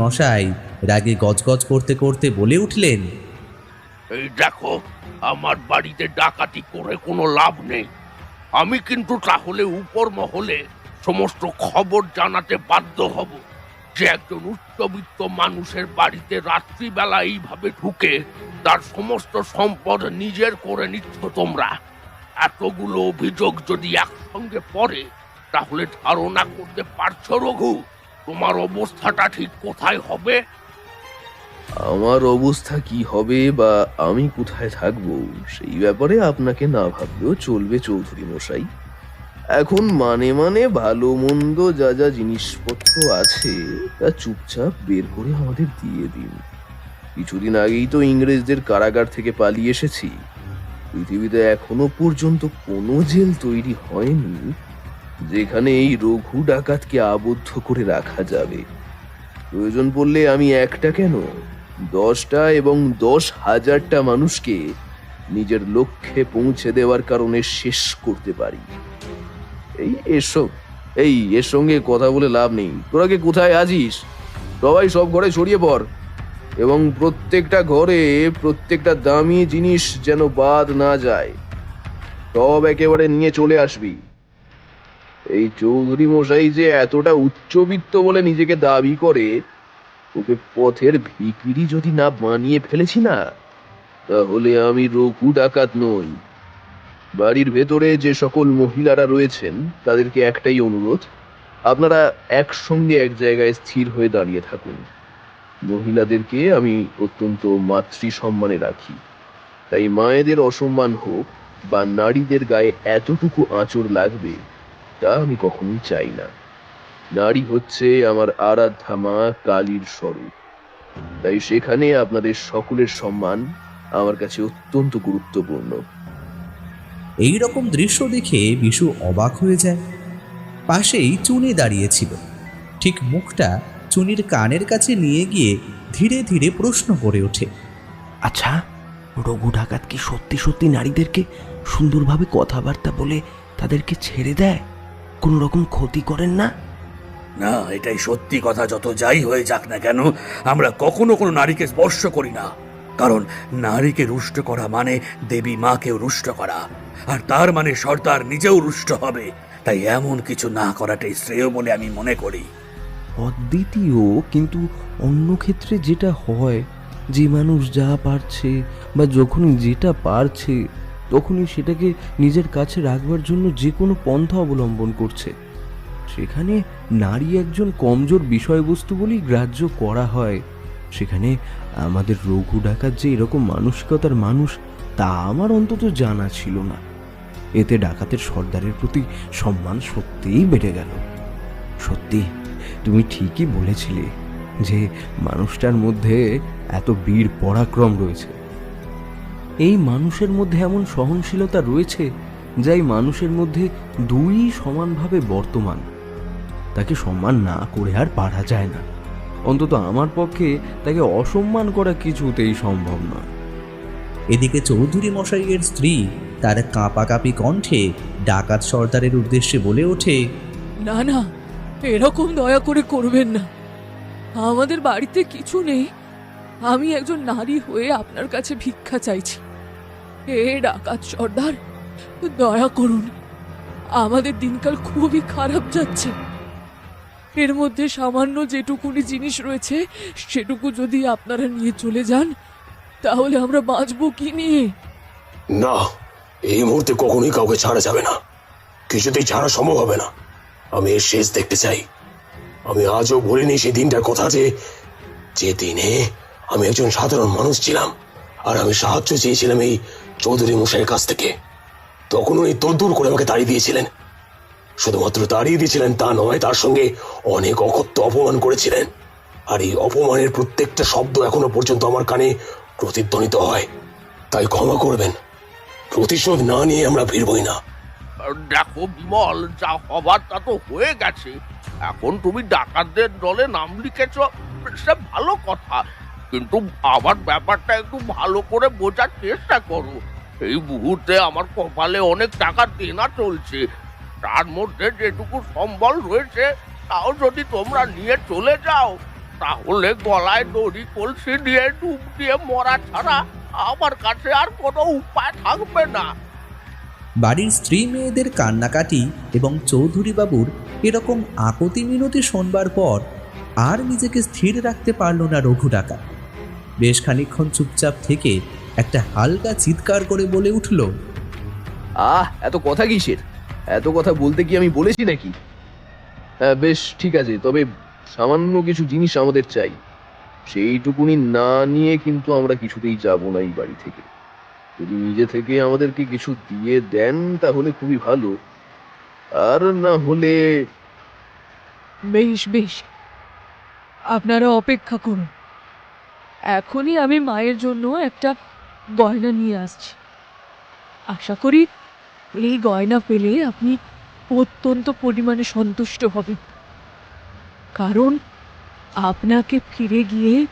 মশাই, রাগে গজগজ করতে করতে বলে উঠলেন, এই দেখো, আমার বাড়িতে ডাকাতি করে কোনো লাভ নেই। আমি কিন্তু তাহলে উপর মহলে সমস্ত খবর জানাতে বাধ্য হব যে একজন উচ্চবিত্ত মানুষের বাড়িতে রাত্রিবেলা এইভাবে ঢুকে তার সমস্ত সম্পদ নিজের করে নিচ্ছ তোমরা। এতগুলো অভিযোগ যদি একসঙ্গে পড়ে, তাহলে ধারণা করতে পারছ রঘু? তোমার অবস্থাটা ঠিক কোথায় হবে? আমার অবস্থা কি হবে বা আমি কোথায় থাকব, সেই ব্যাপারে আপনাকে না ভাবলেও চলবে চৌধুরী মশাই। এখন মানে মানে ভালো মন্দ যা যা জিনিসপত্র আছে, তা চুপচাপ বের করে আমাদের দিয়ে দিন। কিছুদিন আগেই তো ইংরেজদের কারাগার থেকে পালিয়ে এসেছি। পৃথিবীতে এখনও পর্যন্ত কোনো জেল তৈরি হয়নি। যেখানে এই রঘু ডাকাতকে আবদ্ধ করে রাখা যাবে। প্রয়োজন পড়লে আমি একটা কেন? দশটা এবং দশ হাজারটা মানুষকে নিজের লক্ষ্যে পৌঁছে দেওয়ার কারণে শেষ করতে পারি। এই এসব, এই, এর সঙ্গে কথা বলে লাভ নেই। তোরা কি কোথায় আছিস? সবাই সব ঘরে ছড়িয়ে পড়। এবং প্রত্যেকটা ঘরে প্রত্যেকটা দামি জিনিস যেন বাদ না যায়। সব একেবারে নিয়ে চলে আসবি। এই চৌধুরী মশাই যে এতটা উচ্চবিত্ত বলে নিজেকে দাবি করে, ওকে পথের ভিকিরি যদি না বানিয়ে ফেলেছি না, তাহলে আমি রঘু ডাকাত নই। বাড়ির ভেতরে যে সকল মহিলারা রয়েছেন, তাদেরকে একটাই অনুরোধ, আপনারা একসঙ্গে এক জায়গায় স্থির হয়ে দাঁড়িয়ে থাকুন। মহিলাদেরকে আমি অত্যন্ত মাতৃ সম্মানে রাখি। তাই মায়েদের অসম্মান হোক বা নারীদের গায়ে এতটুকু আঁচড় লাগবে তা আমি কখনোই চাই না। নারী হচ্ছে আমার আরাধ্যা মা কালীর স্বরূপ। তাই সেখানে আপনাদের সকলের সম্মান আমার কাছে অত্যন্ত গুরুত্বপূর্ণ। এই রকম দৃশ্য দেখে বিশু অবাক হয়ে যায়। পাশেই চুনি দাঁড়িয়েছিল ঠিক মুখটা চুনির কানের কাছে নিয়ে গিয়ে ধীরে ধীরে প্রশ্ন করে ওঠে আচ্ছা রঘু ডাকাত কি সত্যি সত্যি নারীদেরকে সুন্দরভাবে কথাবার্তা বলে তাদেরকে ছেড়ে দেয়? কোনো রকম ক্ষতি করেন না? না এটাই সত্যি কথা যত যাই হয়ে যাক না কেন আমরা কখনো কোনো নারীকে স্পর্শ করি না। কারণ নারীকে রুষ্ট করা মানে দেবী মাকেও রুষ্ট করা। আর তার মানে সর্দার নিজেও রুষ্ট হবে। তাই এমন কিছু না করাটাই শ্রেয় বলে আমি মনে করি। অদ্বিতীয় কিন্তু অন্য ক্ষেত্রে যেটা হয় যে মানুষ যা পারছে বা যখনই যেটা পারছে তখনই সেটাকে নিজের কাছে রাখবার জন্য যে কোনো পন্থা অবলম্বন করছে। সেখানে নারী একজন কমজোর বিষয়বস্তু বলেই গ্রাহ্য করা হয়। সেখানে আমাদের রঘু ডাকাত যে এরকম মানসিকতার মানুষ, তা আমার অন্তত জানা ছিল না। এতে ডাকাতের সর্দারের প্রতি সম্মান সত্যিই বেড়ে গেল। সত্যি, তুমি ঠিকই বলেছিলে যে মানুষটার মধ্যে এত বীর পরাক্রম রয়েছে। এই মানুষের মধ্যে এমন সহনশীলতা রয়েছে যা এই মানুষের মধ্যে দুই সমানভাবে বর্তমান। তাকে সম্মান না করে আর পারা যায় না। অন্তত আমার পক্ষে তাকে অসম্মান করা কিছুতেই সম্ভব নয় এদিকে চৌধুরী মশাইয়ের স্ত্রী তার কাঁপাকাঁপি কণ্ঠে ডাকাত সর্দারের উদ্দেশ্যে বলে ওঠে না না এরকম দয়া করে করবেন না। আমাদের বাড়িতে কিছু নেই। আমি একজন নারী হয়ে আপনার কাছে ভিক্ষা চাইছি। এ ডাকাত সর্দার, দয়া করুন। আমাদের দিনকাল খুবই খারাপ যাচ্ছে। এর মধ্যে সামান্য যেটুকুনি জিনিস রয়েছে, সেটুকু যদি আপনারা নিয়ে চলে যান, তাহলে আমরা বাঁচবো কি নিয়ে? না, এই মুহূর্তে কখনোই কাউকে ছাড়া যাবে না। কিছুতেই ছাড়া সম্ভব হবে না। আমি এর শেষ দেখতে চাই। আমি আজও ভুলিনি সেই দিনটার কথা যে যে দিনে আমি একজন সাধারণ মানুষ ছিলাম, আর আমি সাহায্য চেয়েছিলাম এই চৌধুরী মশাইয়ের কাছ থেকে। তখন উনি তদ্দুর করে আমাকে তাড়িয়ে দিয়েছিলেন। শুধুমাত্র তাড়িয়ে দিয়েছিলেন তা নয়, তার সঙ্গে অনেক অকথ্য অপমান করেছিলেন। আর এই অপমানের প্রত্যেকটা শব্দ এখনও পর্যন্ত আমার কানে প্রতিধ্বনিত হয়। তাই ক্ষমা করবেন। প্রতিশোধ না নিয়ে আমরা ফিরবই না। দেখো বিমল, যা হবার তা তো হয়ে গেছে। এখন তুমি ডাকাতদের দলে নাম লিখেছ ভালো কথা। কিন্তু আমার ব্যাপারটা একটু ভালো করে বোঝার চেষ্টা করো। এই মুহূর্তে আমার কপালে অনেক টাকা দেনা চলছে। তার মধ্যে যেটুকু সম্বল রয়েছে, তাও যদি তোমরা নিয়ে চলে যাও, তাহলে গলায় দড়ি, কলসি দিয়ে ডুব দিয়ে মরা ছাড়া আমার কাছে আর কোনো উপায় থাকবে না। বাড়ির স্ত্রী মেয়েদের কান্নাকাটি এবং চৌধুরী বাবুর এরকম আকতি মিনতি শোনবার পর আর নিজেকে স্থির রাখতে পারল না রঘু ডাকা। বেশ খানিকক্ষণ চুপচাপ থেকে একটা হালকা চিৎকার করে বলে উঠল আহ এত কথা কিসের? এত কথা বলতে কি আমি বলেছি নাকি? হ্যাঁ বেশ ঠিক আছে তবে সামান্য কিছু জিনিস আমাদের চাই। সেইটুকুনি না নিয়ে কিন্তু আমরা কিছুতেই যাব না এই বাড়ি থেকে। যদি নিজে থেকে আমাদেরকে কিছু দিয়ে দেন তাহলে খুবই ভালো। আর না হলে বেশ বেশ। আপনারা অপেক্ষা করুন। এখনই আমি মায়ের জন্য একটা গয়না নিয়ে আসছি। আশা করি এই গয়না পেলে আপনি অত্যন্ত পরিমাণে সন্তুষ্ট হবেন। কারণ আপনাকে ফিরে গিয়ে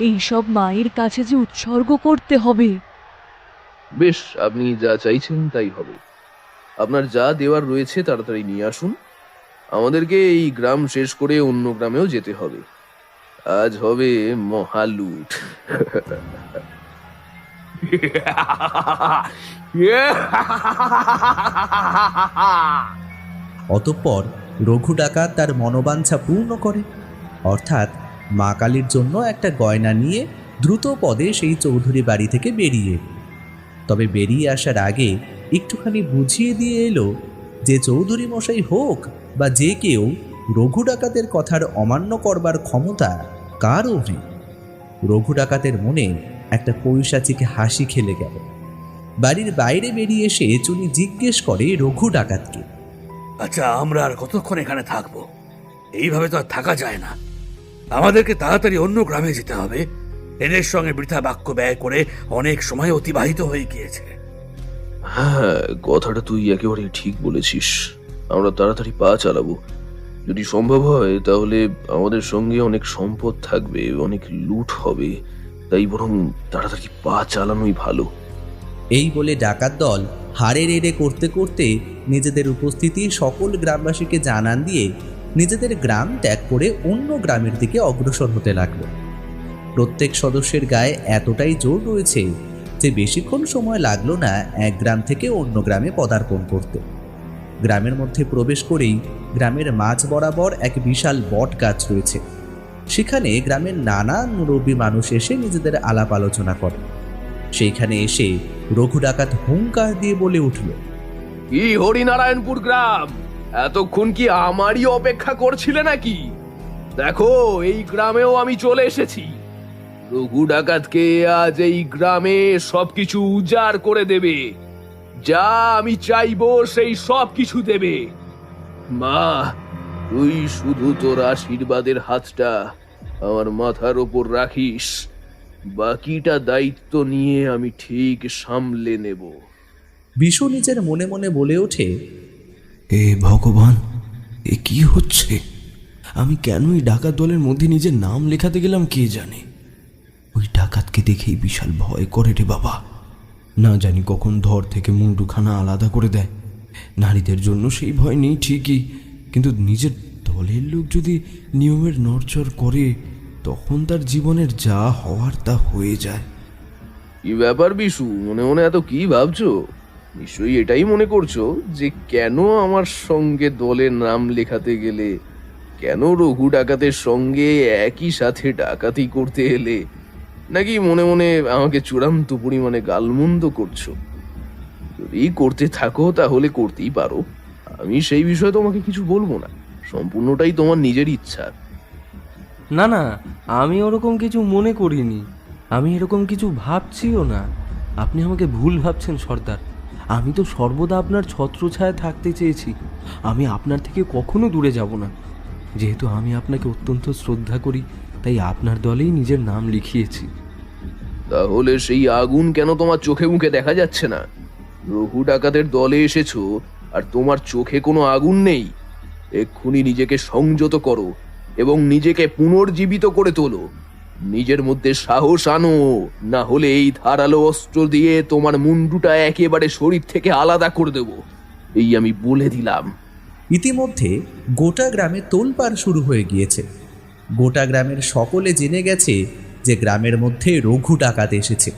এইসব মায়ের কাছে যে উৎসর্গ করতে হবে। বেশ, আপনি যা চাইছেন তাই হবে। আপনার যা দেওয়ার রয়েছে তাড়াতাড়ি নিয়ে আসুন। আমাদেরকে এই গ্রাম শেষ করে অন্য গ্রামেও যেতে হবে। আজ হবে মহালুট। অতঃপর রঘু ডাকাত তার মনোবাঞ্ছা পূর্ণ করে। অর্থাৎ মা কালীর জন্য একটা গয়না নিয়ে দ্রুত পদে সেই চৌধুরী বাড়ি থেকে বেরিয়ে তবে বেরিয়ে আসার আগে একটুখানি বুঝিয়ে দিয়ে এলো যে চৌধুরী মশাই হোক বা যে কেউ রঘু ডাকাতের কথার অমান্য করবার ক্ষমতা কারও নেই রঘু ডাকাতের মনে একটা পৈশাচিকে হাসি খেলে গেল। বাড়ির বাইরে বেরিয়ে এসে চুনি জিজ্ঞেস করে রঘু ডাকাতকে। আচ্ছা আমরা আর কতক্ষণ এখানে থাকব? এইভাবে তো আর থাকা যায় না। আমাদেরকে তাড়াতাড়ি অন্য গ্রামে যেতে হবে। এদের সঙ্গে বৃথা বাক্য ব্যয় করে অনেক সময় অতিবাহিত হয়ে গিয়েছে। হ্যাঁ কথাটা তুই একেবারেই ঠিক বলেছিস। আমরা তাড়াতাড়ি পা চালাবো। যদি সম্ভব হয়, তাহলে আমাদের সঙ্গে অনেক সম্পদ থাকবে, অনেক লুট হবে। তাই বরং তাড়াতাড়ি পা চালানোই ভালো। এই বলে ডাকাত দল হাড়ে রেড়ে করতে করতে নিজেদের উপস্থিতি সকল গ্রামবাসীকে জানান দিয়ে নিজেদের গ্রাম ত্যাগ করে অন্য গ্রামের দিকে অগ্রসর হতে লাগল। প্রত্যেক সদস্যের গায়ে এতটাই জোর রয়েছে যে বেশিক্ষণ সময় লাগল না এক গ্রাম থেকে অন্য গ্রামে পদার্পণ করতে। গ্রামের মধ্যে প্রবেশ করেই গ্রামের মাঝ বরাবর এক বিশাল বট গাছ রয়েছে। সেখানে গ্রামের নানা মুরব্বী মানুষ এসে নিজেদের আলাপ আলোচনা করে। সেইখানে এসে রঘু ডাকাত হুঙ্কার দিয়ে বলে উঠল, কি হরিনারায়ণপুর গ্রাম? এতক্ষণ কি আমারই অপেক্ষা করছিলে নাকি? দেখো, এই গ্রামেও আমি চলে এসেছি। রঘু ডাকাতকে আজ এই গ্রামে সবকিছু উজাড় করে দেবে। যা আমি চাইব সেই সব কিছু দেবে। মা তুই শুধু তোর আশীর্বাদের হাতটা আমার মাথার ওপর রাখিস। বাকিটা দায়িত্ব নিয়ে আমি ঠিক সামলে নেব। বিশু নিজের মনে মনে বলে ওঠে এ ভগবান এ কি হচ্ছে? আমি কেন এই ডাকাত দলের মধ্যে নিজের নাম লেখাতে গেলাম কে জানে? ওই ডাকাতকে দেখেই বিশাল ভয় করে রে বাবা। না জানি কখন ধর থেকে মুন্ডুখানা আলাদা করে দেয়। নারীদের জন্য সেই ভয় নেই ঠিকই, কিন্তু নিজের দলের লোক যদি নিয়মের নড়চড় করে, তখন তার জীবনের যা হওয়ার তা হয়ে যায়। কি ব্যাপার বিশু? মনে মনে এত কি ভাবছ? নিশ্চয়ই এটাই মনে করছ যে কেন আমার সঙ্গে দলের নাম লেখাতে গেলে? কেন রঘু ডাকাতের সঙ্গে একই সাথে ডাকাতি করতে এলে? নাকি মনে মনে আমাকে চূড়ান্ত পরিমাণে গালমন্দ করছ? যদি করতে থাকো, তাহলে করতেই পারো। আমি সেই বিষয়ে তোমাকে কিছু বলব না। সম্পূর্ণটাই তোমার নিজের ইচ্ছা। না না, আমি ওরকম কিছু মনে করিনি। আমি এরকম কিছু ভাবছিও না। আপনি আমাকে ভুল ভাবছেন, সর্দার। আমি তো সর্বদা আপনার ছত্রছায়া থাকতে চেয়েছি। আমি আপনার থেকে কখনো দূরে যাব না। যেহেতু আমি আপনাকে অত্যন্ত শ্রদ্ধা করি তাই আপনার দলেই নিজের নাম লিখিয়েছি। তাহলে সেই আগুন কেন তোমার চোখে মুখে দেখা যাচ্ছে না? রঘু ডাকাতের দলে এসেছ আর তোমার চোখে কোনো আগুন নেই। এক্ষুনি নিজেকে সংযত করো এবং নিজেকে পুনর্জীবিত করে তোলো। নিজের মধ্যে সাহস আনো না হলে এই ধারালো অস্ত্র দিয়ে তোমার মুন্ডুটা একেবারে শরীর থেকে আলাদা করে দেব। এই আমি বলে দিলাম। ইতিমধ্যে গোটা গ্রামে তোলপাড় শুরু হয়ে গিয়েছে। গোটা গ্রামের সকলে জেনে গেছে যে গ্রামের মধ্যে রঘু ডাকাত এসেছে।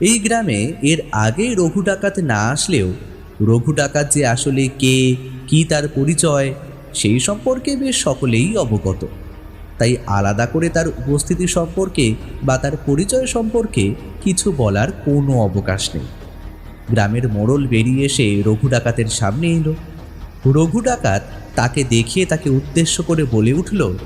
এই গ্রামে এর আগে রঘু ডাকাত না আসলেও রঘু ডাকাত যে আসলে কে, কি তার পরিচয়, সেই সম্পর্কে বেশ সকলেই অবগত। তাই আলাদা করে তার উপস্থিতি সম্পর্কে বা তার পরিচয় সম্পর্কে কিছু বলার কোনো অবকাশ নেই। গ্রামের মোড়ল বেরিয়ে এসে রঘু ডাকাতের সামনে এলো। রঘু ডাকাত তাকে দেখিয়ে তাকে উদ্দেশ্য করে বলে উঠল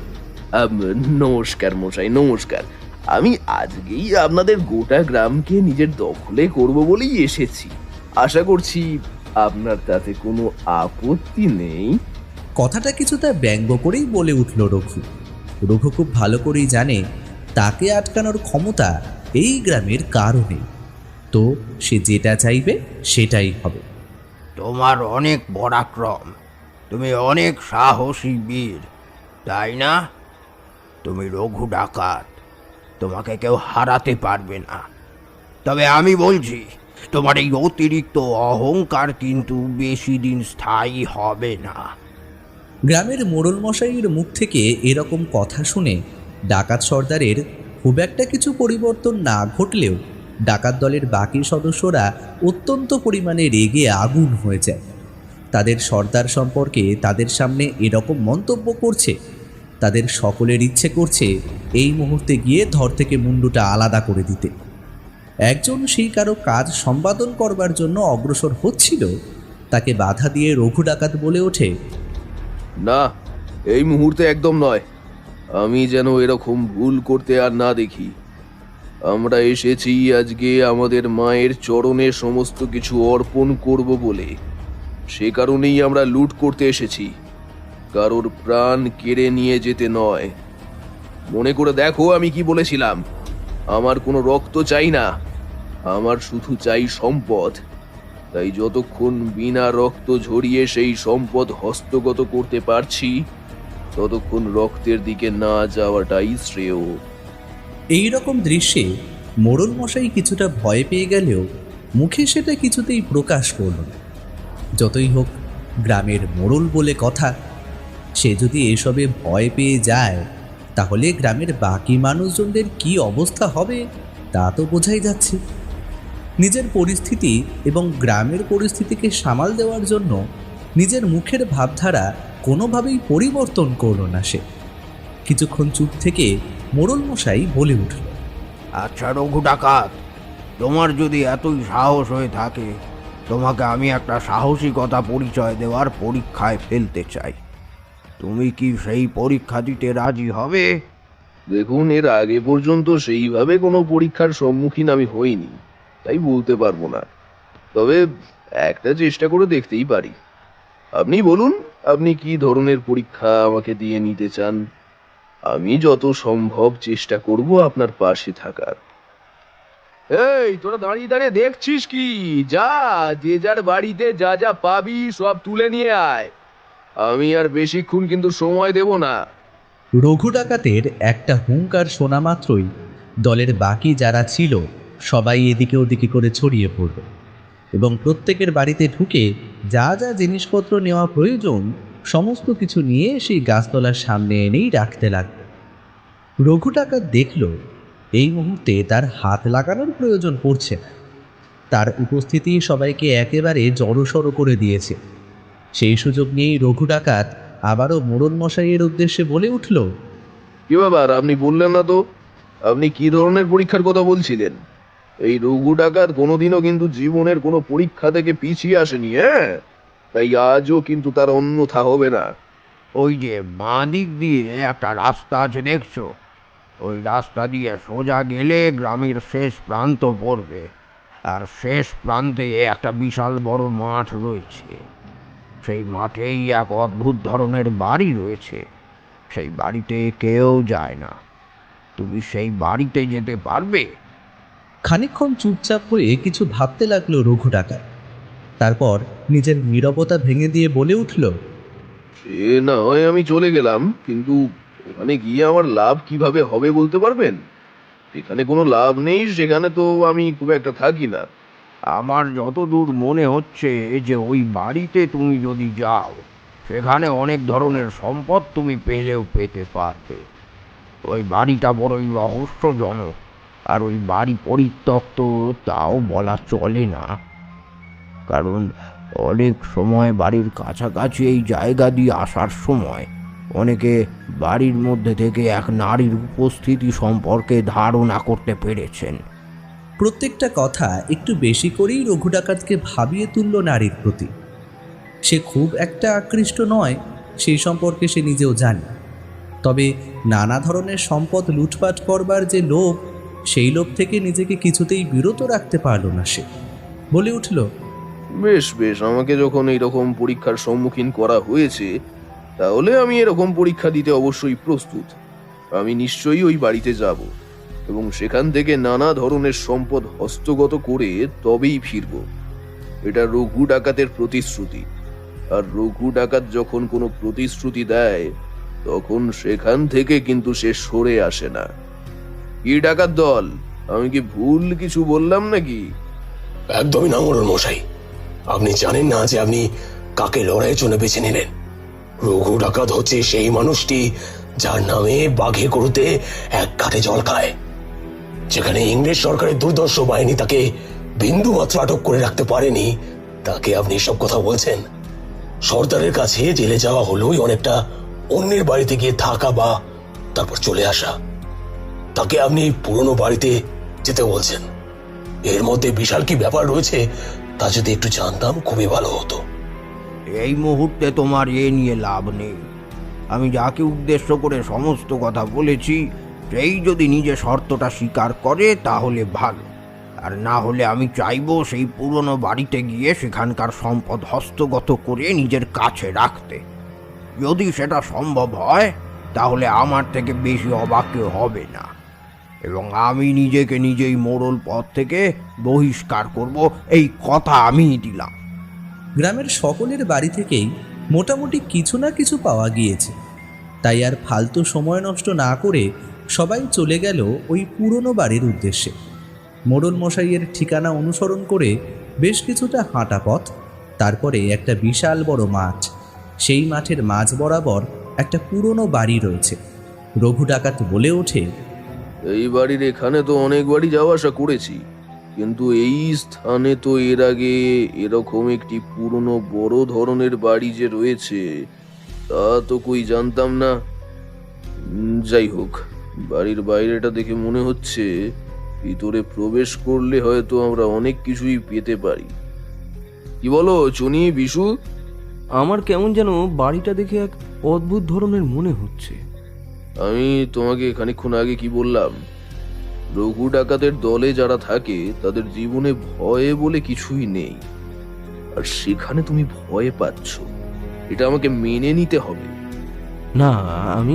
নমস্কার মশাই নমস্কার। আমি আজকেই আপনাদের গোটা গ্রামকে নিজের দখলে করব বলেই এসেছি। আশা করছি আপনার তাতে কোনো আপত্তি নেই। কথাটা কিছুটা ব্যঙ্গ করেই বলে উঠল রঘু। রঘু খুব ভালো করেই জানে তাকে আটকানোর ক্ষমতা এই গ্রামের কারণে। তো সে যেটা চাইবে সেটাই হবে। তোমার অনেক পরাক্রম তুমি অনেক সাহসী বীর তাই না? তুমি রঘু ডাকাত, তোমাকে কেউ হারাতে পারবে না। তবে আমি বলছি, তোমার এই অতিরিক্ত অহংকার কিন্তু বেশি দিন স্থায়ী হবে না। গ্রামের মোড়ল মশাইয়ের মুখ থেকে এরকম কথা শুনে ডাকাত সর্দারের খুব একটা কিছু পরিবর্তন না ঘটলেও ডাকাত দলের বাকি সদস্যরা অত্যন্ত পরিমাণে রেগে আগুন হয়ে যায় তাদের সর্দার সম্পর্কে তাদের সামনে এরকম মন্তব্য করছে তাদের সকলের ইচ্ছে করছে এই মুহূর্তে গিয়ে ধর থেকে মুন্ডুটা আলাদা করে দিতে। একজন সেই কারও কাজ সম্পাদন করবার জন্য অগ্রসর হচ্ছিল, তাকে বাধা দিয়ে রঘু ডাকাত বলে ওঠে, না, এই মুহূর্তে একদম নয়। আমি যেন এরকম ভুল করতে আর না দেখি। আমরা এসেছি আজকে আমাদের মায়ের চরণে সমস্ত কিছু অর্পণ করব বলে। সে কারণেই আমরা লুট করতে এসেছি। কারোর প্রাণ কেড়ে নিয়ে যেতে নয়। মনে করে দেখো আমি কি বলেছিলাম। আমার কোনো রক্ত চাই না। আমার শুধু চাই সম্পদ। তাই যতক্ষণ বিনা রক্ত ঝরিয়ে সেই সম্পদ হস্তগত করতে পারছি, ততক্ষণ রক্তের দিকে না যাওয়াটাই শ্রেয়। এই রকম দৃশ্যে মোড়ল মশাই কিছুটা ভয় পেয়ে গেলেও মুখে সেটা কিছুতেই প্রকাশ করল না। যতই হোক, গ্রামের মোড়ল বলে কথা সে যদি এসবে ভয় পেয়ে যায়, তাহলে গ্রামের বাকি মানুষজনদের কি অবস্থা হবে, তা তো বোঝাই যাচ্ছে। নিজের পরিস্থিতি এবং গ্রামের পরিস্থিতিকে সামাল দেওয়ার জন্য নিজের মুখের ভাবধারা কোনোভাবেই পরিবর্তন করল না সে। কিছুক্ষণ চুপ থেকে মোড়ল মশাই বলে উঠল আচ্ছা রঘু ডাকাত, তোমার যদি এতই সাহস হয়ে থাকে, তোমাকে আমি একটা সাহসিকতা পরিচয় দেওয়ার পরীক্ষায় ফেলতে চাই। তুমি কি সেই পরীক্ষা দিতে রাজি হবে? দেখুন এর আগে পর্যন্ত সেইভাবে কোনো পরীক্ষার সম্মুখীন আমি হইনি তাই বলতে পারব না। তবে একটা চেষ্টা করে দেখতেই পারি। আপনি বলুন আপনি কি ধরনের পরীক্ষা আমাকে দিয়ে নিতে চান? আমি যত সম্ভব চেষ্টা করব আপনার পাশে থাকার। এই তোরা দাঁড়িয়ে দাঁড়িয়ে দেখছিস কি? যা যে যার বাড়িতে যা যা পাবি সব তুলে নিয়ে আয়। আমি আর বেশিক্ষণ কিন্তু সময় দেব না। রঘু ডাকাতের একটা হুঙ্কার শোনা মাত্রই দলের বাকি যারা ছিল সবাই এদিকে ওদিকে করে ছড়িয়ে পড়ল এবং প্রত্যেকের বাড়িতে ঢুকে যা যা জিনিসপত্র নেওয়া প্রয়োজন সমস্ত কিছু নিয়ে সেই গাছতলার সামনে এনেই রাখতে লাগল। রঘু ডাকাত দেখল এই মুহূর্তে তার হাত লাগানোর প্রয়োজন পড়ছে না। তার উপস্থিতি সবাইকে একেবারে জড়সড় করে দিয়েছে। সেই সুযোগ নিয়েই রঘু ডাকাত আবারও মোড়ল মশাইয়ের উদ্দেশ্যে বলে উঠল কি ব্যাপার আপনি বললেন না তো? আপনি কি ধরনের পরীক্ষার কথা বলছিলেন? এই রঘু ডাকাত কোনোদিনও কিন্তু জীবনের কোনো পরীক্ষা থেকে পিছিয়ে আসেনি হ্যাঁ? তাই আজও কিন্তু তার অন্যথা হবে না। ওই যে বাঁ দিক দিয়ে একটা রাস্তা আছে দেখছ? ওই রাস্তা দিয়ে সোজা গেলে গ্রামের শেষ প্রান্ত পড়বে। আর শেষ প্রান্তে একটা বিশাল বড় মাঠ রয়েছে। সেই মাঠেই এক অদ্ভুত ধরনের বাড়ি রয়েছে। সেই বাড়িতে কেউ যায় না। তুমি সেই বাড়িতে যেতে পারবে? খানিকক্ষণ চুপচাপ হয়ে কিছু ভাবতে লাগল রঘু ডাকাত। তারপর নিজের নীরবতা ভেঙে দিয়ে বলে উঠল সে না হয় আমি চলে গেলাম কিন্তু ওখানে গিয়ে আমার লাভ কীভাবে হবে বলতে পারবেন? যেখানে কোনো লাভ নেই সেখানে তো আমি খুব একটা থাকি না। আমার যতদূর মনে হচ্ছে যে ওই বাড়িতে তুমি যদি যাও, সেখানে অনেক ধরনের সম্পদ তুমি পেলেও পেতে পারবে। ওই বাড়িটা বড়ই রহস্যজনক, আর ওই বাড়ি পরিত্যক্ত তাও বলা চলে না। কারণ অনেক সময় বাড়ির কাছাকাছি এই জায়গা দিয়ে আসার সময় অনেকে বাড়ির মধ্যে থেকে এক নারীর উপস্থিতি সম্পর্কে ধারণা করতে পেরেছেন। প্রত্যেকটা কথা একটু বেশি করেই রঘু ডাকাতকে ভাবিয়ে তুলল নারীর প্রতি। সে খুব একটা আকৃষ্ট নয়, সেই সম্পর্কে সে নিজেও জানে। তবে নানা ধরনের সম্পদ লুটপাট করবার যে লোভ, সেই লোভ থেকে নিজেকে কিছুতেই বিরত রাখতে পারল না সে। বলে উঠল, বেশ বেশ, আমাকে যখন এইরকম পরীক্ষার সম্মুখীন করা হয়েছে, তাহলে আমি এরকম পরীক্ষা দিতে অবশ্যই প্রস্তুত। আমি নিশ্চয়ই ওই বাড়িতে যাব। এবং সেখান থেকে নানা ধরনের সম্পদ হস্তগত করে তবেই ফিরব। এটা রঘু ডাকাতের প্রতিশ্রুতি। আর রঘু ডাকাত যখন কোনো প্রতিশ্রুতি দেয়, তখন সেখান থেকে কিন্তু সে সরে আসে না। কি ডাকাত দল? আমি কি ভুল কিছু বললাম নাকি? একদমই না, মোড়ল মশাই। আপনি জানেন না যে আপনি কাকে লড়াইয়ের জন্য বেছে নিলেন। রঘু ডাকাত হচ্ছে সেই মানুষটি যার নামে বাঘে গরুতে এক ঘাটে জল খায়। যেখানে ইংরেজ সরকারের দুর্দর্শ বাহিনী তাকে বিন্দু মাত্র আটক করে রাখতে পারেনি, তাকে আপনি সব কথা বলছেন। সর্দারের কাছে জেলে যাওয়া হলেই অনেকটা অন্যের বাড়িতে গিয়ে থাকা বা তারপর চলে আসা। তাকে আপনি পুরনো বাড়িতে যেতে বলছেন। এর মধ্যে বিশাল কি ব্যাপার রয়েছে, তা যদি একটু জানতাম খুবই ভালো হতো। এই মুহূর্তে তোমার এ নিয়ে লাভ নেই। আমি যাকে উদ্দেশ্য করে সমস্ত কথা বলেছি সেই যদি নিজে শর্তটা স্বীকার করে, তাহলে ভালো। আর না হলে আমি চাইব সেই পুরনো বাড়িতে গিয়ে সেখানকার সম্পদ হস্তগত করে নিজের কাছে রাখতে। যদি সেটা সম্ভব হয়, তাহলে আমার থেকে বেশি অবাক হবে না। এবং আমি নিজেকে নিজেই মোড়ল পথ থেকে বহিষ্কার করব, এই কথা আমিই দিলাম। গ্রামের সকলের বাড়ি থেকেই মোটামুটি কিছু না কিছু পাওয়া গিয়েছে। তাই আর ফালতু সময় নষ্ট না করে সবাই চলে গেল ওই পুরনো বাড়ির উদ্দেশ্যে। মোড়ল মশাইয়ের ঠিকানা অনুসরণ করে বেশ কিছুটা হাঁটা পথ, তারপরে একটা বিশাল বড় মাঠ। সেই মাঠের মাঝ বরাবর একটা পুরনো বাড়ি রয়েছে। রঘু ডাকাত বলে ওঠে, এই বাড়ির এখানে তো অনেক বাড়ি যাওয়া আসা করেছি, কিন্তু এই স্থানে তো এর আগে এরকম একটি পুরনো বড় ধরনের বাড়ি যে রয়েছে, তা তো কই জানতাম না। যাই হোক বাড়ির বাইরেটা দেখে মনে হচ্ছে ভিতরে প্রবেশ করলে হয়তো আমরা অনেক কিছুই পেতে পারি। কি বলো চুনি বিশু? আমার কেমন যেন বাড়িটা দেখে এক অদ্ভুত ধরনের মনে হচ্ছে। আমি তোমাকে খানিকক্ষণ আগে কি বললাম? রঘু ডাকাতের দলে যারা থাকে তাদের জীবনে ভয়ে বলে কিছুই নেই। আর সেখানে তুমি ভয় পাচ্ছ। এটা আমাকে মেনে নিতে হবে। না, আমি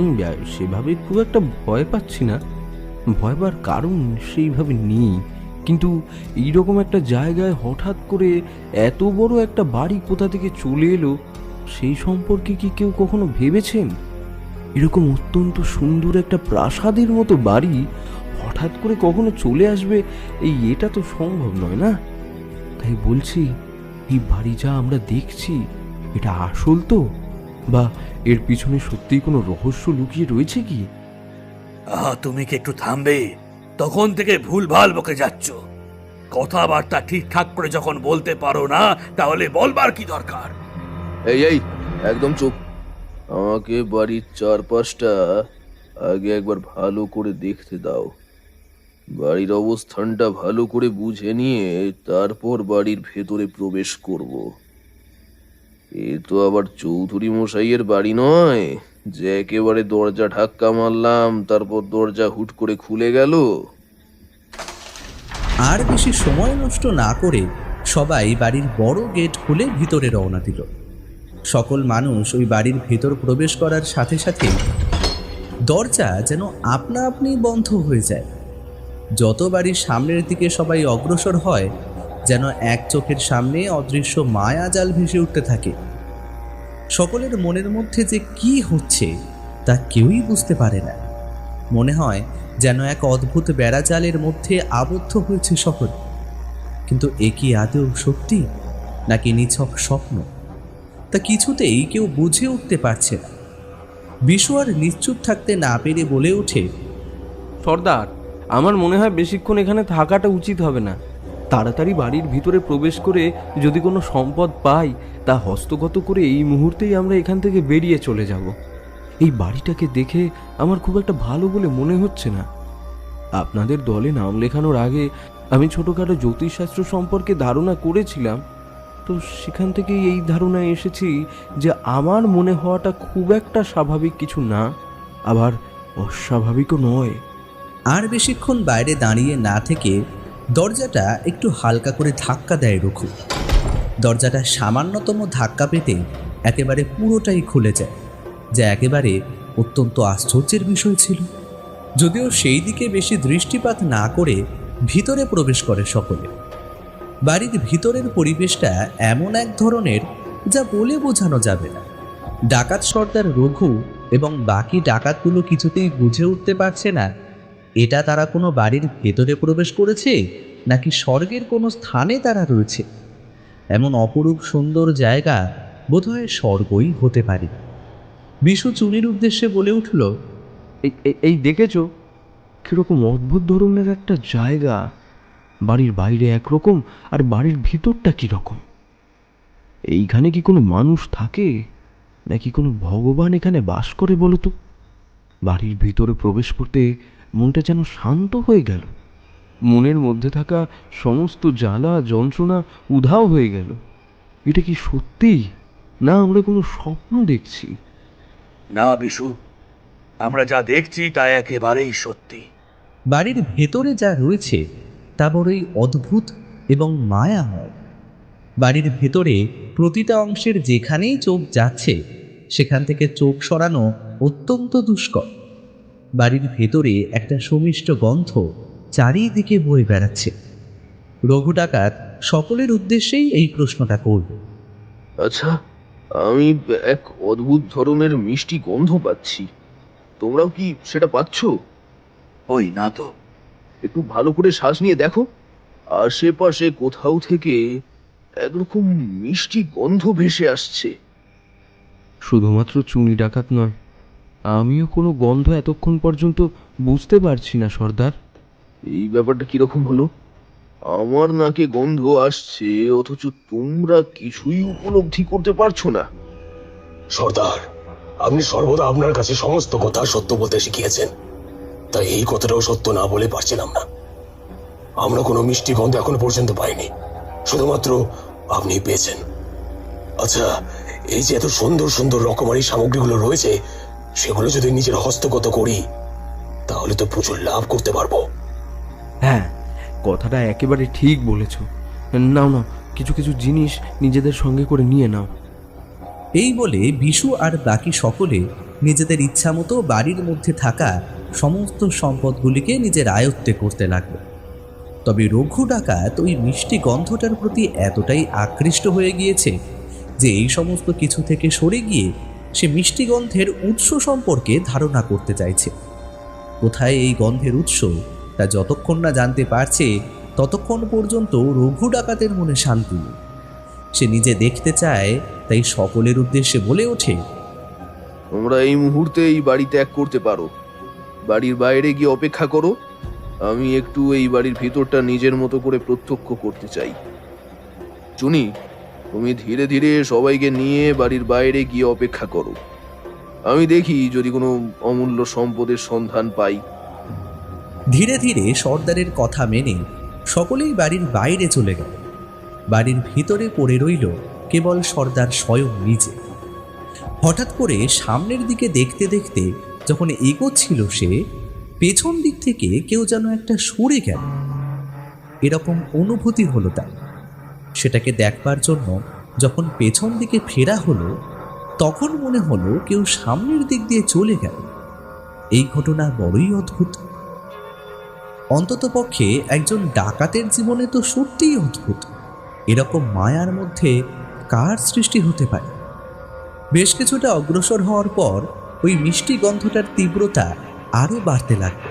সেভাবে খুব একটা ভয় পাচ্ছি না। ভয় পাওয়ার কারণ সেইভাবে নেই। কিন্তু এইরকম একটা জায়গায় হঠাৎ করে এত বড় একটা বাড়ি কোথা থেকে চলে এলো, সেই সম্পর্কে কি কেউ কখনো ভেবেছেন? এরকম অত্যন্ত সুন্দর একটা প্রাসাদের মতো বাড়ি হঠাৎ করে কখনো চলে আসবে, এই এটা তো সম্ভব নয় না? তাই বলছি, এই বাড়ি যা আমরা দেখছি, এটা আসল তো? বা এর পিছনে সত্যিই কোনো রহস্য লুকিয়ে রয়েছে কি? আহা তুমি কি একটু থামবে? তখন থেকে ভুলভাল বকে যাচ্ছ। কথাবার্তা ঠিকঠাক করে যখন বলতে পারো না তাহলে বলবার কি দরকার? এই এই একদম চুপ। আমাকে বাড়ির চারপাশটা আগে একবার ভালো করে দেখতে দাও। বাড়ির অবস্থানটা ভালো করে বুঝে নিয়ে তারপর বাড়ির ভেতরে প্রবেশ করব। এ তো আবার চৌধুরী মশাইয়ের বাড়ি নয়। যে একেবারে দরজা ধাক্কা মারলাম, তারপর দরজা হুট করে খুলে গেল। আর বেশি সময় নষ্ট না করে সবাই বাড়ির বড় গেট খুলে ভিতরে রওনা দিল। সকল মানুষ ওই বাড়ির ভেতর প্রবেশ করার সাথে সাথে দরজা যেন আপনা আপনি বন্ধ হয়ে যায়। যত বাড়ির সামনের দিকে সবাই অগ্রসর হয় যেন এক চোখের সামনে অদৃশ্য মায়া জাল ভেসে উঠতে থাকে। সকলের মনের মধ্যে যে কি হচ্ছে, তা কেউই বুঝতে পারে না। মনে হয় যেন এক অদ্ভুত বেড়াজালের মধ্যে আবদ্ধ হয়েছে সকল। কিন্তু এ কি আদৌ সত্যি, নাকি নিছক স্বপ্ন? তা কিছুতেই কেউ বুঝে উঠতে পারছে না। বিশু আর নিশ্চুপ থাকতে না পেরে বলে ওঠে, সর্দার, আমার মনে হয় বেশিক্ষণ এখানে থাকাটা উচিত হবে না। তাড়াতাড়ি বাড়ির ভিতরে প্রবেশ করে যদি কোনো সম্পদ পাই, তা হস্তগত করে এই মুহূর্তেই আমরা এখান থেকে বেরিয়ে চলে যাব। এই বাড়িটাকে দেখে আমার খুব একটা ভালো বলে মনে হচ্ছে না। আপনাদের দলে নাম লেখানোর আগে আমি ছোটোখাটো জ্যোতিষশাস্ত্র সম্পর্কে ধারণা করেছিলাম, তো সেখান থেকেই এই ধারণায় এসেছি যে আমার মনে হওয়াটা খুব একটা স্বাভাবিক কিছু না, আবার অস্বাভাবিকও নয়। আর বেশিক্ষণ বাইরে দাঁড়িয়ে না থেকে দরজাটা একটু হালকা করে ধাক্কা দেয় রঘু। দরজাটা সামান্যতম ধাক্কা পেতে একেবারে পুরোটাই খুলে যায়, যা একেবারে অত্যন্ত আশ্চর্যের বিষয় ছিল। যদিও সেই দিকে বেশি দৃষ্টিপাত না করে ভিতরে প্রবেশ করে সকলে। বাড়ির ভিতরের পরিবেশটা এমন এক ধরনের যা বলে বোঝানো যাবে না। ডাকাত সর্দার রঘু এবং বাকি ডাকাতগুলো কিছুতেই বুঝে উঠতে পারছে না এটা তারা কোনো বাড়ির ভেতরে প্রবেশ করেছে, নাকি স্বর্গের কোনো স্থানে তারা রয়েছে? এমন অপরূপ সুন্দর জায়গা বোধহয় স্বর্গই হতে পারে। বিশু চুনির উদ্দেশ্যে বলে উঠল, এই দেখেছ? কীরকম অদ্ভুত ধরনের একটা জায়গা। বাড়ির বাইরে একরকম, আর বাড়ির ভিতরটা কীরকম? এইখানে কি কোনো মানুষ থাকে, নাকি কোনো ভগবান এখানে বাস করে বলো তো? বাড়ির ভিতরে প্রবেশ করতে মনটা যেন শান্ত হয়ে গেল। মনের মধ্যে থাকা সমস্ত জ্বালা যন্ত্রণা উধাও হয়ে গেল। এটা কি সত্যি? না আমরা কোনো স্বপ্ন দেখছি। না বিশু। আমরা যা দেখছি তা একেবারেই সত্যি। বাড়ির ভেতরে যা রয়েছে তা বড়ই অদ্ভুত এবং মায়াময়। বাড়ির ভেতরে প্রতিটা অংশের যেখানেই চোখ যাচ্ছে সেখান থেকে চোখ সরানো অত্যন্ত দুষ্কর। বাড়ির ভেতরে একটা সুমিষ্ট গন্ধ চারিদিকে বয়ে বেড়াচ্ছে। রঘু ডাকাত সকলের উদ্দেশ্যেই এই প্রশ্নটা করল। আচ্ছা আমি এক অদ্ভুত ধরনের মিষ্টি গন্ধ পাচ্ছি। তোমরাও কি সেটা পাচ্ছ? ওই না তো। একটু ভালো করে শ্বাস নিয়ে দেখো। আশেপাশে কোথাও থেকে একরকম মিষ্টি গন্ধ ভেসে আসছে। শুধুমাত্র চুনি ডাকাত নয় আমিও কোনো গন্ধ এতক্ষণ পর্যন্ত বুঝতে পারছি না সর্দার। এই ব্যাপারটা কীরকম হলো? আমার নাকে গন্ধ আসছে অথচ তোমরা কিছুই উপলব্ধি করতে পারছ না। সর্দার আপনি সর্বদা আপনার কাছে সমস্ত কথা সত্য বলতে শিখিয়েছেন। তাই এই কথাটাও সত্য না বলে পারছিলাম না। আমরা কোনো মিষ্টি গন্ধ এখনও পর্যন্ত পাইনি। শুধুমাত্র আপনি পেয়েছেন। আচ্ছা এই যে এত সুন্দর সুন্দর রকমারি সামগ্রীগুলো রয়েছে সেগুলো যদি নিজের হস্তগত করি তাহলে তো প্রচুর লাভ করতে পারব। হ্যাঁ কথাটা একেবারে ঠিক বলেছ। নাও না কিছু কিছু জিনিস নিজেদের সঙ্গে করে নিয়ে নাও। এই বলে বিশু আর বাকি সকলে নিজেদের ইচ্ছামতো বাড়ির মধ্যে থাকা সমস্ত সম্পদগুলিকে নিজের আয়ত্তে করতে লাগল। তবে রঘু ডাকাত ওই মিষ্টি গন্ধটার প্রতি এতটাই আকৃষ্ট হয়ে গিয়েছে যে এই সমস্ত কিছু থেকে সরে গিয়ে সে মিষ্টি গন্ধের উৎস সম্পর্কে ধারণা করতে চাইছে। কোথায় এই গন্ধের উৎস, তা যতক্ষণ না জানতে পারছে, ততক্ষণ পর্যন্ত রঘু ডাকাতের মনে শান্তি সে নিজে দেখতে চায়, তাই সকলের উদ্দেশ্যে বলে ওঠে, তোমরা এই মুহূর্তে এই বাড়ি ত্যাগ করতে পারো। বাড়ির বাইরে গিয়ে অপেক্ষা করো। আমি একটু এই বাড়ির ভিতরটা নিজের মতো করে প্রত্যক্ষ করতে চাই। চুনি তুমি ধীরে ধীরে সবাইকে নিয়ে বাড়ির বাইরে গিয়ে অপেক্ষা করো। আমি দেখি যদি কোনো অমূল্য সম্পদের সন্ধান পাই। ধীরে ধীরে সর্দারের কথা মেনে সকলেই বাড়ির বাইরে চলে গেল। বাড়ির ভিতরে পড়ে রইল কেবল সর্দার স্বয়ং নিজে। হঠাৎ করে সামনের দিকে দেখতে দেখতে যখন এগোচ্ছিল সে, পেছন দিক থেকে কেউ যেন একটা সরে গেল। এরকম অনুভূতি হলো তার। সেটাকে দেখবার জন্য যখন পেছন দিকে ফেরা হলো, তখন মনে হলো কেউ সামনের দিক দিয়ে চলে গেল। এই ঘটনা বড়ই অদ্ভুত। অন্ততপক্ষে একজন ডাকাতের জীবনে তো সত্যিই অদ্ভুত। এরকম মায়ার মধ্যে কার সৃষ্টি হতে পারে? বেশ কিছুটা অগ্রসর হওয়ার পর ওই মিষ্টি গন্ধটার তীব্রতা আরও বাড়তে লাগল।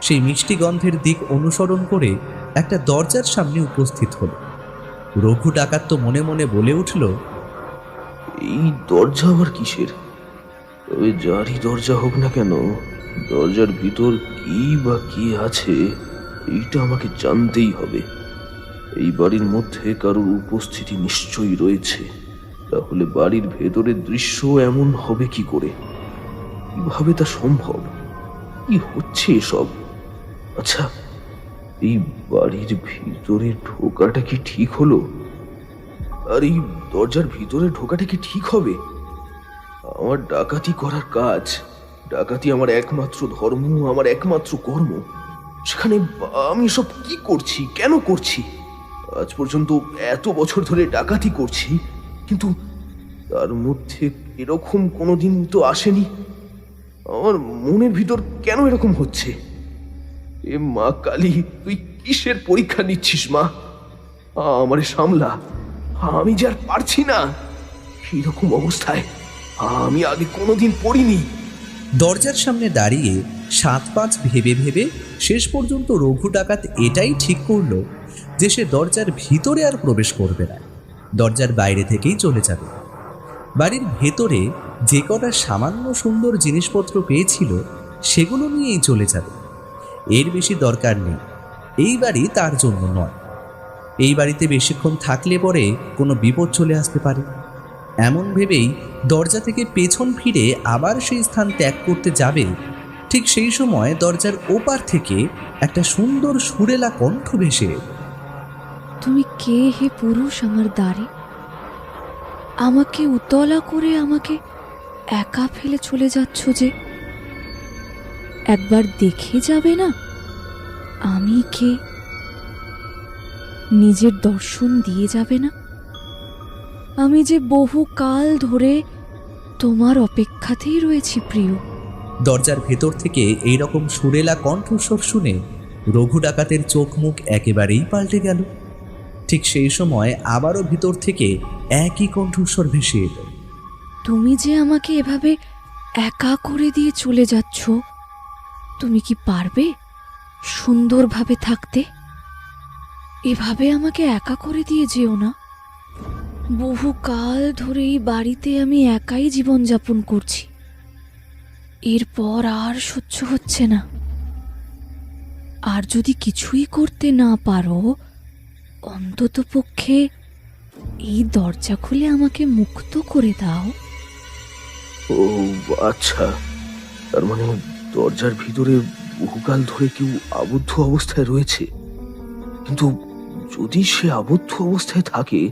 সেই মিষ্টি গন্ধের দিক অনুসরণ করে একটা দরজার সামনে উপস্থিত হলো। রঘু ডাকাত তো মনে মনে বলে উঠল, এই দরজা আবার কিসের? তবে যারই দরজা হোক না কেন, দরজার ভিতর কি বা কি আছে, এইটা আমাকে জানতেই হবে। এই বাড়ির মধ্যে কারোর উপস্থিতি নিশ্চয়ই রয়েছে। তাহলে বাড়ির ভেতরের দৃশ্য এমন হবে কি করে? কীভাবে তা সম্ভব? কি হচ্ছে এসব? আচ্ছা এই বাড়ির ভিতরে ঢোকাটা কি ঠিক হলো? আর এই দরজার ভিতরে ঢোকাটা কি ঠিক হবে? আমার ডাকাতি করার কাজ। ডাকাতি আমার একমাত্র ধর্ম, আমার একমাত্র কর্ম। সেখানে আমি সব কি করছি, কেন করছি? আজ পর্যন্ত এত বছর ধরে ডাকাতি করছি, কিন্তু তার মধ্যে এরকম কোনোদিন তো আসেনি। আমার মনের ভিতর কেন এরকম হচ্ছে? এ মা কালী, তুই কিসের পরীক্ষা নিচ্ছিস মা? আমারে সামলা। আমি যে আর পারছি না। এরকম অবস্থায় আমি আগে কোনোদিন পড়িনি। দরজার সামনে দাঁড়িয়ে সাত পাঁচ ভেবে ভেবে শেষ পর্যন্ত রঘু ডাকাত এটাই ঠিক করল যে সে দরজার ভিতরে আর প্রবেশ করবে না। দরজার বাইরে থেকেই চলে যাবে। বাড়ির ভেতরে যে কটা সামান্য সুন্দর জিনিসপত্র পেয়েছিল, সেগুলো নিয়েই চলে যাবে। এর বেশি দরকার নেই। এই বাড়ি তার জন্য নয়। এই বাড়িতে বেশিক্ষণ থাকলে পরে কোনো বিপদ চলে আসতে পারে। এমন ভেবেই দরজা থেকে পেছন ফিরে আবার সেই স্থান ত্যাগ করতে যাবে। ঠিক সেই সময় দরজার ওপার থেকে একটা সুন্দর সুরেলা কণ্ঠ ভেসে তুমি কে হে পুরুষ আমার দ্বারে আমাকে উতলা করে আমাকে একা ফেলে চলে যাচ্ছ যে একবার দেখে যাবে না? আমি কে? নিজের দর্শন দিয়ে যাবে না? আমি যে বহু কাল ধরে তোমার অপেক্ষাতেই রয়েছি প্রিয়। দরজার ভেতর থেকে এই রকম সুরেলা কণ্ঠস্বর শুনে রঘু ডাকাতের চোখ মুখ একেবারেই পাল্টে গেল। ঠিক সেই সময় আবারও ভিতর থেকে একই কণ্ঠস্বর ভেসে এলো। তুমি যে আমাকে এভাবে একা করে দিয়ে চলে যাচ্ছ তুমি কি পারবে সুন্দরভাবে থাকতে? এভাবে আমাকে একা করে দিয়ে যেও না। বহু কাল ধরে এই বাড়িতে আমি একাই জীবনযাপন করছি। এরপর আর সহ্য হচ্ছে না। আর যদি কিছুই করতে না পারো, অন্তত পক্ষে এই দরজা খুলে আমাকে মুক্ত করে দাও। ও আচ্ছা। তার মানে দরজার ভিতরে বহুকাল ধরে কেউ আবদ্ধ অবস্থায় রয়েছে। কিন্তু যদি সে আবদ্ধ অবস্থায় থাকে,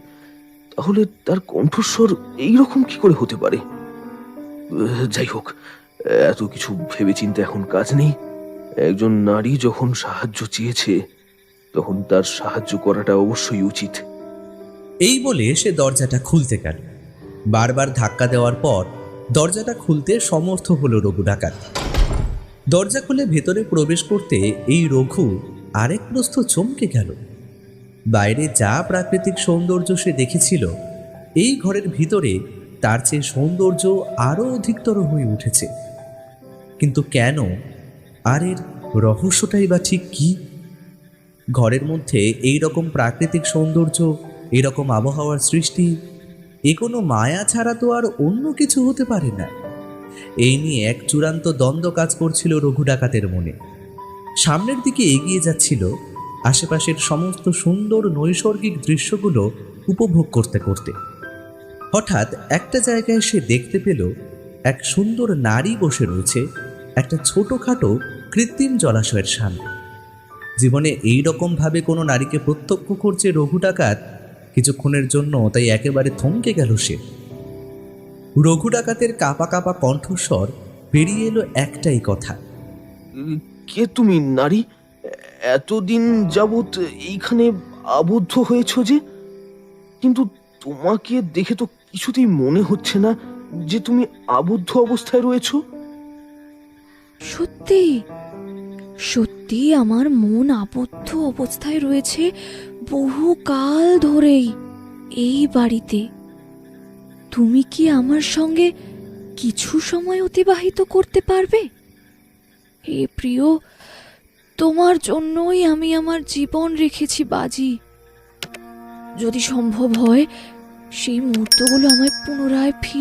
তাহলে তার কণ্ঠস্বর এই রকম কি করে হতে পারে? যাই হোক, এত কিছু ভেবে ভেবেচিন্তে এখন কাজ নেই। একজন নারী যখন সাহায্য চেয়েছে, তখন তার সাহায্য করাটা অবশ্যই উচিত। এই বলে সে দরজাটা খুলতে গেল। বারবার ধাক্কা দেওয়ার পর দরজাটা খুলতে সমর্থ হলো রঘু ডাকাত। দরজা খুলে ভেতরে প্রবেশ করতে এই রঘু আরেক প্রস্থ চমকে গেল। বাইরে যা প্রাকৃতিক সৌন্দর্য সে দেখেছিল, এই ঘরের ভিতরে তার চেয়ে সৌন্দর্য আরও অধিকতর হয়ে উঠেছে। কিন্তু কেন, আর এর রহস্যটাই বা ঠিক কী? ঘরের মধ্যে এই রকম প্রাকৃতিক সৌন্দর্য, এরকম আবহাওয়ার সৃষ্টি, এ কোনো মায়া ছাড়া তো আর অন্য কিছু হতে পারে না। এই নিয়ে এক চূড়ান্ত দ্বন্দ্ব কাজ করছিল রঘু ডাকাতের মনে। সামনের দিকে এগিয়ে যাচ্ছিল আশেপাশের সমস্ত সুন্দর নৈসর্গিক দৃশ্যগুলো উপভোগ করতে করতে। হঠাৎ একটা জায়গায় সে দেখতে পেল এক সুন্দর নারী বসে রয়েছে একটা ছোটোখাটো কৃত্রিম জলাশয়ের সামনে। জীবনে এই রকম ভাবে কোনো নারীকে প্রত্যক্ষ করছে রঘু ডাকাত, কিছুক্ষণের জন্য তাই একেবারে থমকে গেল সে। রঘু ডাকাতের কাপা কাপা কণ্ঠস্বর বেরিয়ে এলো একটাই কথা। কে তুমি নারী? এতদিন যাবৎ এইখানে আবদ্ধ হয়েছ যে? কিন্তু তোমাকে দেখে তো কিছুতেই মনে হচ্ছে না যে তুমি আবদ্ধ অবস্থায় রয়েছো। সত্যি? সত্যি আমার মন আবদ্ধ অবস্থায় রয়েছে বহু কাল ধরেই এই বাড়িতে। তুমি কি আমার সঙ্গে কিছু সময় অতিবাহিত করতে পারবে? হে প্রিয়, তোমার জন্যই আমি আমার জীবন রেখেছি, বাজি। যদি সম্ভব হয়, সেই মুহূর্তগুলো আমায় পুনরায় ফিরে